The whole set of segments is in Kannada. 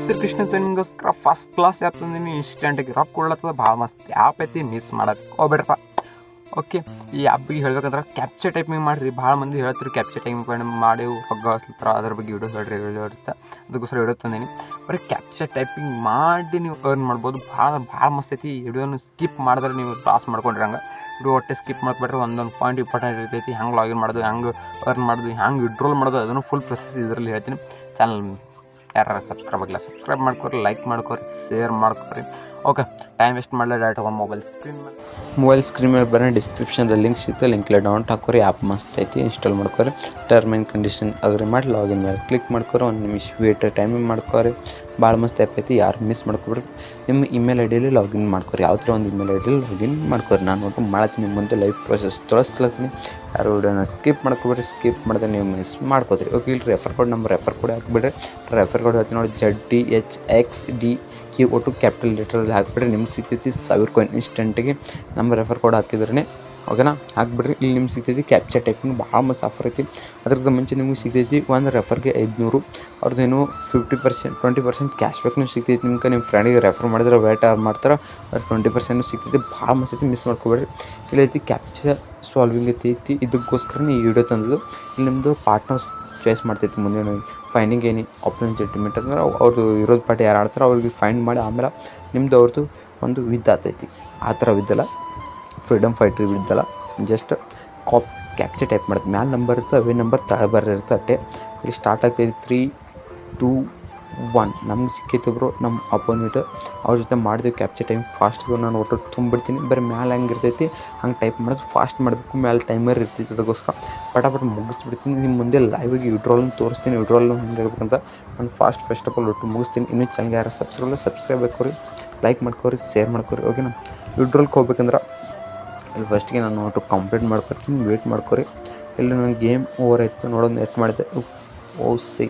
ಶ್ರೀಕೃಷ್ಣ ನಿಮ್ಗೋಸ್ಕರ ಫಸ್ಟ್ ಕ್ಲಾಸ್ ಆ್ಯಪ್ ತಂದೀನಿ ಇನ್ಸ್ಟೆಂಟಾಗಿ ರೊಕ್ಕ ಕೊಡ್ಲತ್ತದ? ಭಾಳ ಮಸ್ತ್. ಆ್ಯಪ್ ಐತಿ ಮಿಸ್ ಮಾಡೋದು ಹೋಗ್ಬೇಡ್ರಪ್ಪ ಓಕೆ ಈ ಆ್ಯಪ್ಗೆ ಹೇಳ್ಬೇಕಂದ್ರೆ ಕ್ಯಾಪ್ಚರ್ ಟೈಪಿಂಗ್ ಮಾಡಿರಿ. ಭಾಳ ಮಂದಿ ಹೇಳ್ತಾರೆ ಕ್ಯಾಪ್ಚರ್ ಟೈಪಿಂಗ್ ಮಾಡಿ ರೊಕ್ಕ ಹಸ್ಲತ್ತರ ಅದ್ರ ಬಗ್ಗೆ ವಿಡಿಯೋ ಹೇಳ್ರಿ ಇರುತ್ತೆ ಅದಕ್ಕೋಸ್ಕರ ವಿಡಿಯೋ ತಂದೀನಿ. ಬರೀ ಕ್ಯಾಪ್ಚರ್ ಟೈಪಿಂಗ್ ಮಾಡಿ ನೀವು ಅರ್ನ್ ಮಾಡ್ಬೋದು. ಭಾಳ ಭಾಳ ಮಸ್ತ್ ಐತಿ. ವಿಡಿಯೋನು ಸ್ಕಿಪ್ ಮಾಡಿದ್ರೆ ನೀವು ಪಾಸ್ ಮಾಡ್ಕೊಂಡ್ರಿ ಹಂಗೆ. ವಿಡಿಯೋ ಒಟ್ಟೆ ಸ್ಕಿಪ್ ಮಾಡ್ಬಿಟ್ರೆ ಒಂದೊಂದು ಪಾಯಿಂಟ್ ಇಂಪಾರ್ಟೆಂಟ್ ಇರ್ತೈತಿ. ಹೆಂಗೆ ಲಾಗಿನ್ ಮಾಡೋದು, ಹೆಂಗೆ ಅರ್ನ್ ಮಾಡೋದು, ಹೆಂಗೆ ವಿಡ್ರೋಲ್ ಮಾಡೋದು, ಅದನ್ನು ಫುಲ್ ಪ್ರೊಸೆಸ್ ಇದರಲ್ಲಿ ಹೇಳ್ತೀನಿ. ಚಾನಲ್ ಯಾರು ಸಬ್ಸ್ಕ್ರೈಬ್ ಆಗಿಲ್ಲ ಸಬ್ಸ್ಕ್ರೈಬ್ ಮಾಡ್ಕೊರಿ ಲೈಕ್ ಮಾಡ್ಕೊರಿ ಶೇರ್ ಮಾಡ್ಕೊರಿ. ಓಕೆ ಟೈಮ್ ವೇಸ್ಟ್ ಮಾಡಲ್ಲ ಡೈರೆಕ್ಟ್ ಹೋಗೋ ಮೊಬೈಲ್ ಸ್ಕ್ರೀನ್ ಮೊಬೈಲ್ ಸ್ಕ್ರೀನ್ ಮೇಲೆ ಬರೋ ಡಿಸ್ಕ್ರಿಪ್ಷನ್ದಲ್ಲಿ ಲಿಂಕ್ ಸಿಗುತ್ತೆ ಲಿಂಕಲ್ಲಿ ಡೌನ್ಲೋಡ್ ಹಾಕೋರಿ ಆ್ಯಪ್ ಮಸ್ತ್ ಐತಿ ಇನ್ಸ್ಟಾಲ್ ಮಾಡ್ಕೊರಿ. ಟರ್ಮ್ ಆ್ಯಂಡ್ ಕಂಡೀಷನ್ ಅಗ್ರಿ ಮಾಡಿ ಲಾಗಿನ್ ಮೇಲೆ ಕ್ಲಿಕ್ ಮಾಡ್ಕೊರಿ, ಒಂದು ನಿಮಿಷ ವೇಟ್ ಟೈಮಿಂಗ್ ಮಾಡ್ಕೊರಿ. ಭಾಳ ಮಸ್ತ್ ಆ್ಯಪ್ ಐತಿ, ಯಾರು ಮಿಸ್ ಮಾಡ್ಕೊಬಿಡ್ರಿ. ನಿಮ್ಮ ಇಮೇಲ್ ಐ ಡಿಯಲ್ಲಿ ಲಾಗಿನ್ ಮಾಡ್ಕೊರಿ. ಯಾವ ಥರ ಒಂದು ಇಮೇಲ್ ಐ ಡಿಯಲ್ಲಿ ಲಾಗಿನ್ ಮಾಡ್ಕೊರಿ. ನಾನು ಒಟ್ಟು ಮಾಡ್ತೀನಿ ಮುಂದೆ ಲೈವ್ ಪ್ರೊಸೆಸ್ ತೋರಿಸ್ಲತ್ತೀನಿ. ಯಾರು ವಿಡಿಯೋನ ಸ್ಕಿಪ್ ಮಾಡ್ಕೊಬೇಡ್ರಿ ಸ್ಕಿಪ್ ಮಾಡಿದ್ರೆ ನೀವು ಮಿಸ್ ಮಾಡ್ಕೋತೀರಿ. ಓಕೆ ಇಲ್ಲಿ ರೆಫರ್ ಕೋಡ್ ನಮ್ಮ ರೆಫರ್ ಕೋಡ್ ಹಾಕ್ಬಿಡ್ರಿ. ರೆಫರ್ ಕೋಡ್ ಹೇಳ್ತೀನಿ ನೋಡಿ Z D H X D Q ಒಟ್ಟು ಕ್ಯಾಪಿಟಲ್ ಲೆಟ್ರಲ್ಲಿ ಹಾಕ್ಬಿಡ್ರಿ. ನಿಮ್ಗೆ ಸಿಗ್ತೈತಿ ಸಾವಿರ ಕಾಯಿನ್ ಇನ್ಸ್ಟೆಂಟಿಗೆ ನಮ್ಮ ರೆಫರ್ ಕೋಡ್ ಹಾಕಿದ್ರೇ ಓಕೆನಾ? ಹಾಕ್ಬಿಡ್ರಿ. ಇಲ್ಲಿ ನಿಮ್ಗೆ ಸಿಗ್ತೈತಿ ಕ್ಯಾಪ್ಚರ್ ಟೈಪಿಂಗ್ ಭಾಳ ಮಸ್ತ್ ಆಫರ್ ಐತಿ. ಅದ್ರದ್ದು ಮುಂಚೆ ನಿಮ್ಗೆ ಸಿಗ್ತೈತಿ ಒಂದು ರೆಫರ್ಗೆ ಐದುನೂರು. ಅವ್ರದ್ದೇನು fifty percent twenty percent cash ಬ್ಯಾಕ್ನು ಸಿಗ್ತೈತಿ ನಿಮ್ಗೆ. ನಿಮ್ಮ ಫ್ರೆಂಡಿಗೆ ರೆಫರ್ ಮಾಡಿದ್ರೆ ವೇಟ್ ಆರ್ ಮಾಡ್ತಾರೆ, ಅದ್ರ ಟ್ವೆಂಟಿ ಪರ್ಸೆಂಟ್ ಸಿಗ್ತೈತಿ. ಭಾಳ ಮಸ್ತ್ ಐತಿ ಮಿಸ್ ಮಾಡ್ಕೊಬೇಡ್ರಿ. ಇಲ್ಲೈತಿ ಕ್ಯಾಪ್ಚರ್ ಸಾಲ್ವಿಂಗ್ ಐತಿ ಇದಕ್ಕೋಸ್ಕರನೇ ಈ ವಿಡಿಯೋ ತಂದದ್ದು ಇಲ್ಲಿ ನಿಮ್ಮದು ಪಾರ್ಟ್ನರ್ಸ್ ಚಾಯ್ಸ್ ಮಾಡ್ತೈತಿ ಮುಂದೆ ಫೈನಿಂಗ್ ಏನಿ ಆಪ್ಷನ್ ಜಡ್ಜ್ಮೆಂಟ್ ಅಂದ್ರೆ ಅವ್ರದ್ದು ಇರೋದು ಪಾರ್ಟಿ ಯಾರು ಆಡ್ತಾರೋ ಅವ್ರಿಗೆ ಫೈಂಡ್ ಮಾಡಿ, ಆಮೇಲೆ ನಿಮ್ಮದು ಅವ್ರದ್ದು ಒಂದು ವಿದ್ ಆತೈತಿ. ಆ ಥರ ವಿದ್ದಲ್ಲ ಫ್ರೀಡಮ್ ಫೈಟ್ರ್ ಇದ್ದಲ್ಲ ಜಸ್ಟ್ ಕಾಪ್ ಕ್ಯಾಪ್ಚರ್ ಟೈಪ್ ಮಾಡುತ್ತೆ. ಮ್ಯಾಲೆ ನಂಬರ್ ಇರುತ್ತೆ ಅವೇ ನಂಬರ್ ತಳ ಬರಿರುತ್ತೆ ಅಟ್ಟೆ. ಇಲ್ಲಿ ಸ್ಟಾರ್ಟ್ ಆಗ್ತೈತಿ ತ್ರೀ ಟೂ ಒನ್ ನಮ್ಗೆ ಸಿಕ್ಕಿತ್ತು ಬ್ರೋ ನಮ್ಮ ಅಪೋನೆಂಟ್ ಅವ್ರ ಜೊತೆ ಮಾಡಿದ್ವಿ ಕ್ಯಾಪ್ಚರ್ ಟೈಮ್ ಫಾಸ್ಟಿಗೆ ನಾನು ಒಟ್ಟು ತುಂಬಿಡ್ತೀನಿ ಬರೀ ಮ್ಯಾಲೆ ಹಂಗೆ ಇರ್ತೈತಿ, ಹಂಗೆ ಟೈಪ್ ಮಾಡೋದು ಫಾಸ್ಟ್ ಮಾಡಬೇಕು. ಮ್ಯಾಲೆ ಟೈಮರ್ ಇರ್ತೈತಿ ಅದಕ್ಕೋಸ್ಕರ. ಪಟಾಪಟ್ ಮುಗಿಸ್ಬಿಡ್ತೀನಿ. ನಿಮ್ಮ ಮುಂದೆ ಲೈವಾಗಿ ವಿಡ್ರಾಲ್ನ ತೋರಿಸ್ತೀನಿ. ವಿಡ್ರಾಲ್ನ ಹೆಂಗೆ ನಾನು ಫಾಸ್ಟ್ ಫಸ್ಟ್ ಆಫ್ ಆಲ್ ಒಟ್ಟು ಮುಗಿಸ್ತೀನಿ. ಇನ್ನೂ ಚಾನಲ್ಗೆ ಯಾರು ಸಬ್ಸ್ಕ್ರೈಬ್ ಸಬ್ಸ್ಕ್ರೈಬ್ ಹಾಕೋರಿ ಲೈಕ್ ಮಾಡ್ಕೋರಿ ಶೇರ್ ಮಾಡ್ಕೋರಿ. ಓಕೆನಾ ವಿಡ್ರಾಲ್ಗೆ ಹೋಗ್ಬೇಕಂದ್ರೆ ಇಲ್ಲಿ ಫಸ್ಟಿಗೆ ನಾನು ಒಟ್ಟು ಕಂಪ್ಲೀಟ್ ಮಾಡ್ಕೊತೀನಿ ವೇಟ್ ಮಾಡ್ಕೊರಿ. ಇಲ್ಲಿ ನನ್ನ ಗೇಮ್ ಓವರ್ ಆಯಿತು ನೋಡೋದು ಎಷ್ಟು ಮಾಡಿದೆ ಓ ಸಿ.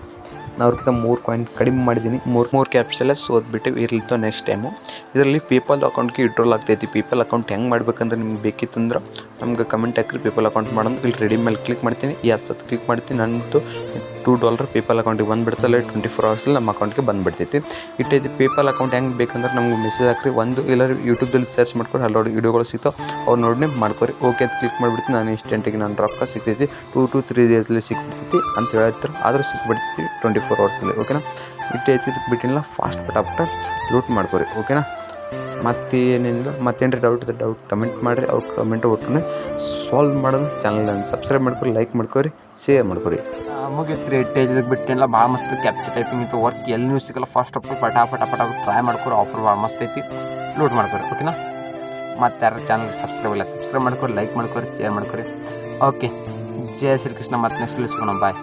ನಾನು ಅವ್ರಿಗಿಂತ ಮೂರು ಕಾಯಿನ್ ಕಡಿಮೆ ಮಾಡಿದ್ದೀನಿ. ಮೂರು ಮೂರು ಕ್ಯಾಪ್ಸೆಲ್ಲ ಸೋದ್ಬಿಟ್ಟು ಇರ್ಲಿತ್ತು ನೆಕ್ಸ್ಟ್ ಟೈಮು ಇದರಲ್ಲಿ ಪೇಪಲ್ ಅಕೌಂಟ್ಗೆ ವಿಡ್ರೋಲ್ ಆಗ್ತೈತಿ. ಪೇಪಲ್ ಅಕೌಂಟ್ ಹೆಂಗೆ ಮಾಡ್ಬೇಕಂದ್ರೆ ನಿಮ್ಗೆ ಬೇಕಿತ್ತಂದ್ರೆ ನಮ್ಗೆ ಕಮೆಂಟ್ ಹಾಕ್ರಿ. ಪೇಪಲ್ ಅಕೌಂಟ್ ಮಾಡೋದು ಇಲ್ಲಿ ರೆಡಿ ಮೇಲೆ ಕ್ಲಿಕ್ ಮಾಡ್ತೀನಿ. ಎಸ್ ಅದು ಕ್ಲಿಕ್ ಮಾಡ್ತೀನಿ ನನ್ನದು ಟೂ ಡಾಲರ್ ಪೇಪಲ್ ಅಕೌಂಟಿಗೆ ಬಂದುಬಿಡ್ತಲ್ಲ ಟ್ವೆಂಟಿ ಫೋರ್ ಅವರ್ಸಲ್ಲಿ ನಮ್ಮ ಅಕೌಂಟ್ಗೆ ಬಂದುಬಿಡ್ತೈತಿ. ಇಟ್ಟೈತಿ ಪೇಪಲ್ ಅಕೌಂಟ್ ಹೆಂಗೆ ಬೇಕಂದ್ರೆ ನಮ್ಗೆ ಮೆಸೇಜ್ ಹಾಕ್ರಿ. ಒಂದು ಎಲ್ಲರೂ ಯೂಟ್ಯೂಬ್ದಲ್ಲಿ ಸರ್ಚ್ ಮಾಡ್ಕೊಂಡು ಹಲವಾರು ವೀಡಿಯೋಗಳು ಸಿಗ್ತಾವೆ. ಅವ್ರು ನೋಡಿ ಮಾಡ್ಕೊರಿ. ಓಕೆ ಅಂತ ಕ್ಲಿಕ್ ಮಾಡಿಬಿಡ್ತೀನಿ. ನಾನು ಇನ್ಸ್ಟೆಂಟಿಗೆ ನಾನು ರೊಕ್ಕ ಸಿಗ್ತೈತಿ. ಟೂ ಟು ತ್ರೀ ಡೇಸಲ್ಲಿ ಸಿಕ್ಬಿಡ್ತೈತಿ ಅಂತ ಹೇಳ್ತಾರೆ ಆದರೂ ಸಿಕ್ಬಿಡ್ತೈತಿ ಟ್ವೆಂಟಿ ಫೋರ್ ಅವರ್ಸಲ್ಲಿ ಓಕೆನಾ ಇಟ್ಟೈತಿ ಬಿಟ್ಟಿಲ್ಲ ಫಾಸ್ಟ್ ಪಟಾಪಟ ಲೂಟ್ ಮಾಡ್ಕೊರಿ ಓಕೆನಾ ಮತ್ತೇನೇನಿಲ್ಲ ಮತ್ತೇನ್ರಿ ಡೌಟ್ ಇದೆ ಡೌಟ್ ಕಮೆಂಟ್ ಮಾಡಿರಿ, ಅವ್ರ ಕಮೆಂಟ್ ಒಟ್ಟು ಸಾಲ್ವ್ ಮಾಡೋದು ಚಾನಲ್ ಸಬ್ಸ್ಕ್ರೈಬ್ ಮಾಡ್ಕೊರಿ ಲೈಕ್ ಮಾಡ್ಕೊರಿ ಶೇರ್ ಮಾಡ್ಕೊರಿ. ಮುಗಿತ್ರಿ ಟೇಜ್ ಬಿಟ್ಟಿಲ್ಲ ಭಾಳ ಮಸ್ತ್ ಕ್ಯಾಪ್ಚರ್ ಟೈಪಿಂಗ್ ಇತ್ತು ವರ್ಕ್ ಎಲ್ಲಿ ಸಿಗಲ್ಲ ಫಸ್ಟ್ ಆಫ್ ಪಟ ಪಟ ಪಟ ಟ್ರೈ ಮಾಡ್ಕೊರಿ ಆಫರ್ ಭಾಳ ಮಸ್ತ್ ಐತಿ ಲೋಡ್ ಮಾಡ್ಕೊರಿ ಓಕೆನಾ ಮತ್ತು ಯಾರು ಚಾನಲ್ಗೆ ಸಬ್ಸ್ಕ್ರೈಬ್ ಇಲ್ಲ ಸಬ್ಸ್ಕ್ರೈಬ್ ಮಾಡ್ಕೊರಿ ಲೈಕ್ ಮಾಡ್ಕೊರಿ ಶೇರ್ ಮಾಡ್ಕೊರಿ. ಓಕೆ ಜಯ ಶ್ರೀಕೃಷ್ಣ, ಮತ್ತೆ ನೆಕ್ಸ್ಟ್ ಸಿಗೋಣ ಬಾಯ್